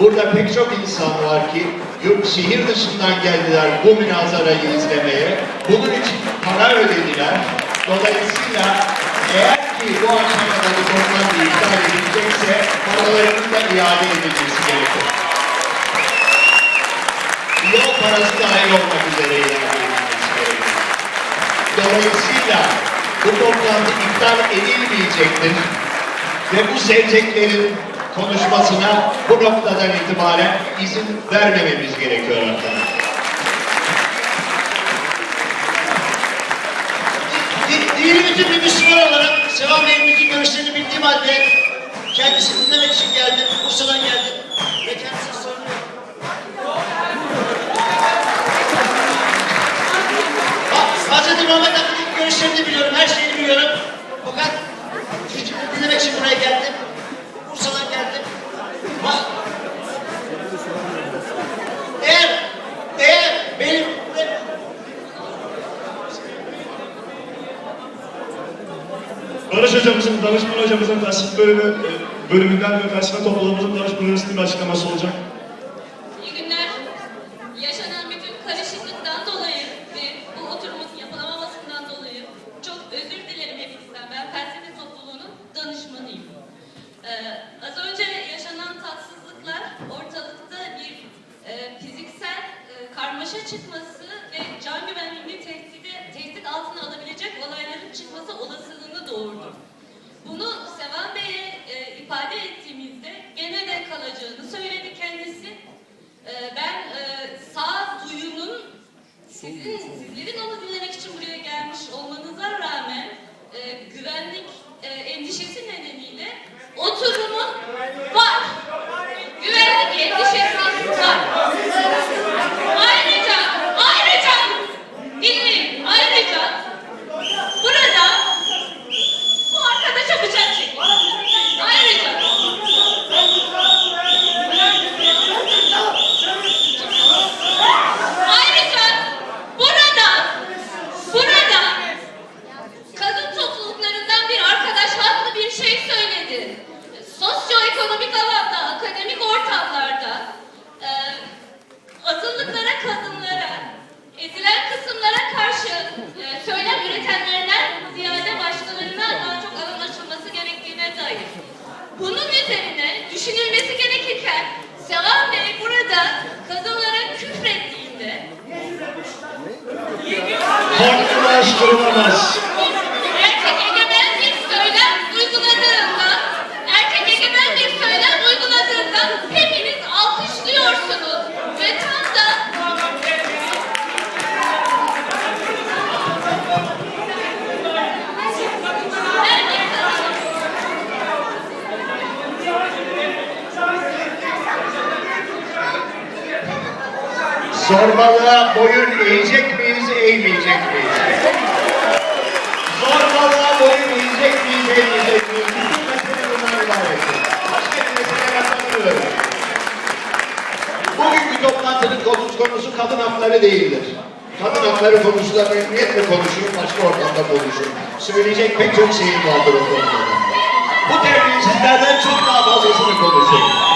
Burada pek çok insan var ki yurt şehir dışından geldiler bu münazarayı izlemeye. Bunun için para ödediler. Dolayısıyla eğer ki bu akşam kadar bu toplantı iptal edilecekse paralarının da iade edilmesi gerekir. Yol parası dahil olmak üzere iade edilmesi gerekir. Dolayısıyla bu toplantı iptal edilmeyecektir. Ve bu seveceklerin konuşmasına bu noktadan itibaren izin vermememiz gerekiyor arkadaşlar. Dinimizin bir Müslüman olarak Sevan Bey'imizin görüşlerini bildiğim halde kendisini dinlemek için geldim. Bursa'dan geldim. Ve kendisine soruyorum. Hz. Muhammed Hakkı'nın görüşlerini biliyorum, her şeyini biliyorum. Fakat fikrini dinlemek için buraya geldim. Bursa'dan geldim. Bak, eğer, eğer benim Barış hocamızın, danışman hocamızın felsefe bölümü, bölümünden ve felsefe topluluğumuzun danışman üniversitesi bir açıklaması olacak. İyi. Yaşanan bütün karışıklıktan dolayı bu oturumun yapılamamasından dolayı çok özür dilerim hepinizden. Ben felsefe topluluğunun danışmanıyım. Ee, az önce yaşanan tatsızlıklar ortalıkta bir e, fiziksel e, karmaşa çıkması ve can güvenliğini tehdit altına alabilecek olayların çıkması olasılığını doğurdu. Üzerine düşünülmesi gerekirken Sevan Bey burada kadınlara küfrettiğinde Farklılaştırılamaz. erkek Zorbalığa boyun eğecek miyiz, eğmeyecek miyiz? Zorbalığa boyun eğecek miyiz, eğmeyecek miyiz? Bütün mesele bundan ibarettir. Başka bir mesele yapamıyorum. Bugünkü toplantının konusu, konusu kadın hakları değildir. Kadın hakları konusunda memnuniyetle konuşurum, başka ortamda konuşurum. Söyleyecek pek çok şeyim vardır o konuda. Bu terbiyesizlerden çok daha fazlasını konuşurum.